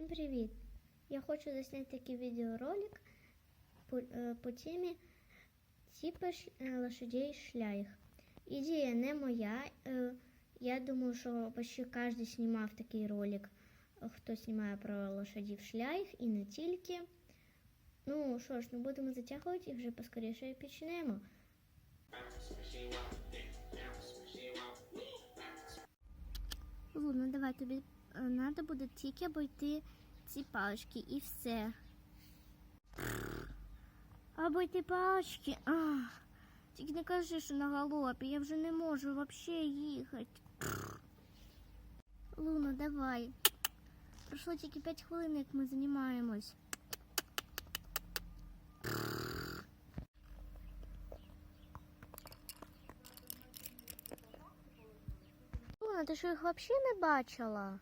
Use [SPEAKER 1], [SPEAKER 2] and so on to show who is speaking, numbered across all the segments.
[SPEAKER 1] Всім привіт! Я хочу засняти такий відеоролик по, е, по темі типа е, лошадей шляйх. Ідея не моя. е, Я думаю, що почти кожен знімав такий ролик, хто знімає про лошадів шляйх і не тільки. Ну що ж, не будемо затягувати і вже поскоріше почнемо. Луна, давай тобі треба буде тільки обійти ці палички і все. Обійти палички. Ах. Тільки не кажи, що на галопі, я вже не можу взагалі їхати. Луна, давай. Пройшло тільки 5 хвилин, як ми займаємось. Луна, ти що їх взагалі не бачила?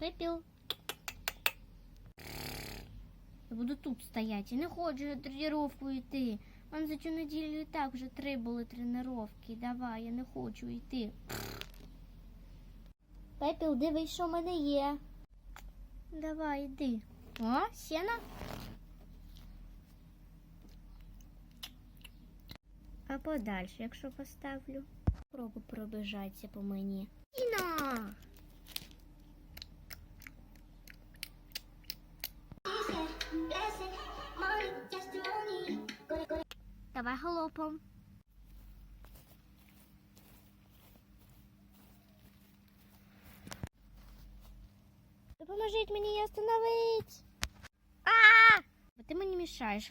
[SPEAKER 1] Пепел. Я буду тут стоять. Я не хочу на тренировку йти. Вам за цю неділю і так вже три були тренування. Давай, я не хочу йти. Пепел, дивись, що в мене є. Давай, йди. О, сіна. А подальше, якщо поставлю. Пробу пробіжатися по мені. Іна! Давай галопом. Допоможіть мені її остановить. А! Бо ти мені мішаєш.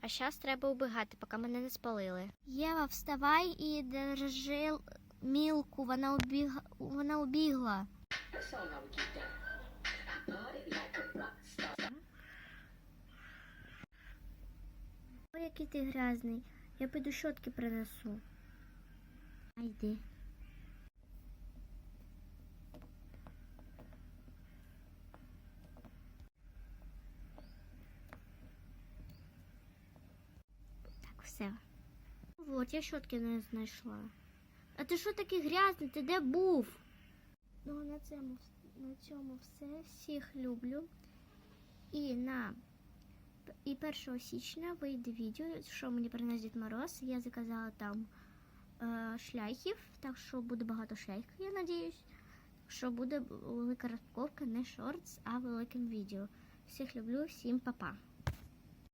[SPEAKER 1] А зараз треба убігати, поки мене не спалили. Єва, вставай і держи мілку, вона убіг... вона убігла. Ой, який ти грязний. Я піду щотки принесу. А все. Вот, я щотки не знайшла. А ти що такий грязний? Ти де був? Ну, на цьому, на цьому все. Всіх люблю. І на і 1 січня вийде відео, що мені принес Дід Мороз. Я заказала там е, шляхів, так що буде багато шляхів, я надіюсь. Що буде велика розпаковка, не шортс, а великим відео. Всіх люблю, всім па-па.